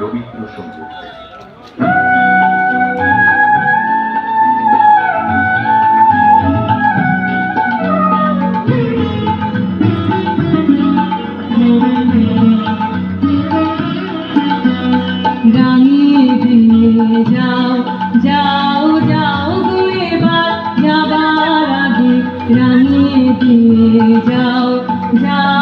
রবীন্দ্রসঙ্গীত। রাঙিয়ে দিয়ে যাও যাও।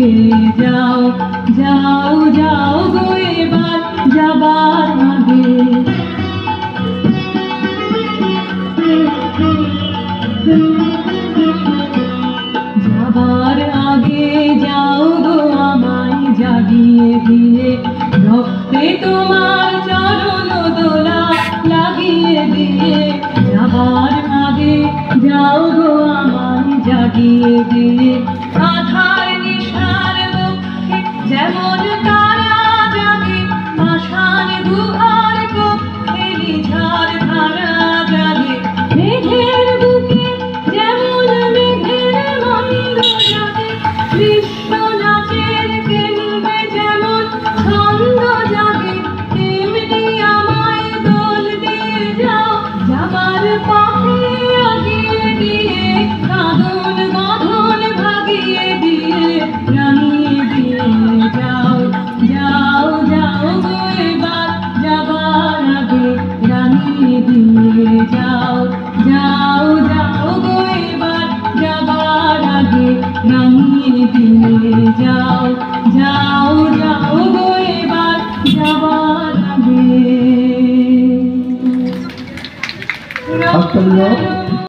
যাও যাও যাও গো এবার যাবার আগে। যাবার আগে যাও গো আমায় জাগিয়ে দিয়ে। রক্তে তোমার চরণ দোলা লাগিয়ে দিয়ে। যাবার আগে যাও গো আমায় জাগিয়ে যাও যাও যাও গো এবার যাবার আগে।